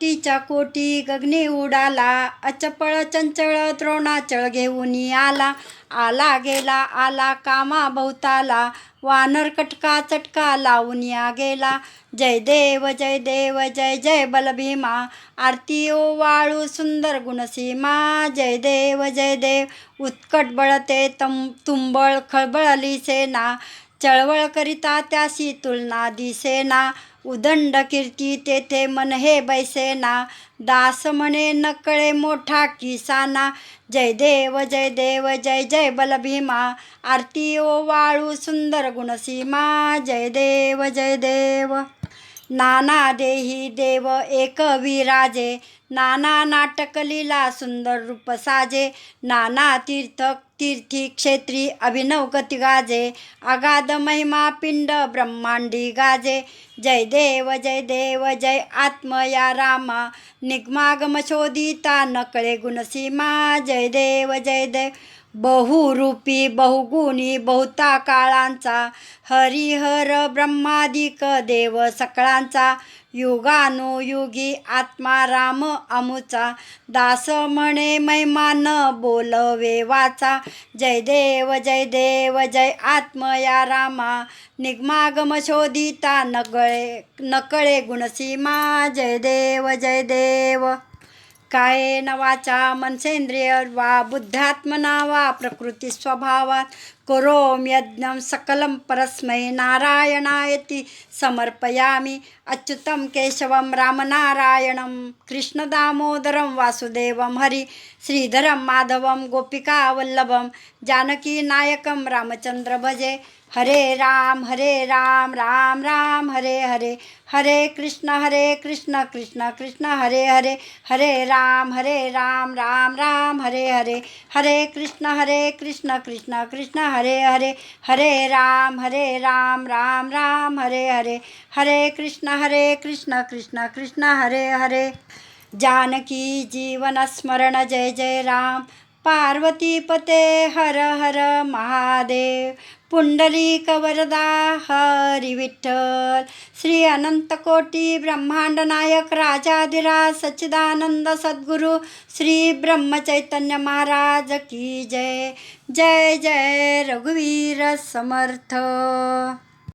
कोटीच्या कोटी गगने उडाला. अचपळ चंचळ द्रोणाचळ घेऊन आला. आला गेला आला कामा बहुताला वानर कटका चटका लावून या गेला. जय देव जय देव जय जय बलभीमा. आरती ओ वाळू सुंदर गुणसीमा. जय देव जय देव. उत्कट बळते तम तुंबळ खळबळली सेना. चळवळ करिता त्याशी तुलना दिसेना. उदंड कीर्ती तेथे मन हे बैसेना. दास म्हणे नकळे मोठा किसाना. जय देव जय देव जय जय बलभीमा. आरती ओ वाळू सुंदर गुणसीमा. जय देव जय देव. नाना देही देव एक विराजे. नाना नाटकलीला सुंदर रूप साजे. नाना तीर्थ तीर्थी क्षेत्री अभिनव गती गाजे. अगाध महिमा पिंड ब्रह्मांडी गाजे. जय देव जय देव जय आत्म या रामा. निगमागम शोधिता नकळे गुणसीमा. जय देव जय देव. बहुरूपी बहुगुणी बहुता काळांचा हरिहर ब्रह्मादिक देव सकळांचा युगानुयुगी आत्मा राम अमुचा दास म्हणे मैमान बोलवे वाचा जय देव जय देव जय आत्मया रामा निगमागम शोधिता नकळे नकळे गुणसीमा जय देव जय देव. काये नवाचा मनसेंद्रिय वा बुद्धात्मना वा प्रकृती स्वभावात। करोम यज्ञं सकलं परस्मै नारायणायति समर्पयामि। अच्युतं केशवं रामनारायणं कृष्णदामोदरं वासुदेवं हरि श्रीधरं माधवं गोपिकावल्लभं जानकीनायकं रामचंद्र भजे। हरे राम हरे राम राम राम हरे हरे। हरे कृष्ण हरे कृष्ण कृष्ण कृष्ण हरे हरे। हरे राम हरे राम राम राम हरे हरे। हरे कृष्ण हरे कृष्ण कृष्ण कृष्ण हरे हरे। हरे राम हरे राम राम राम हरे हरे। हरे कृष्ण हरे कृष्ण कृष्ण कृष्ण हरे हरे। जानकी जीवन स्मरण जय जय राम। पार्वतीपते हर हर महादेव पुंडलिक वरदा हरी विठ्ठल श्री अनंत कोटी ब्रह्मांड नायक राजाधिराज सच्चिदानंद सद्गुरु श्री ब्रह्मचैतन्य महाराज की जय. जय जय रघुवीर समर्थ.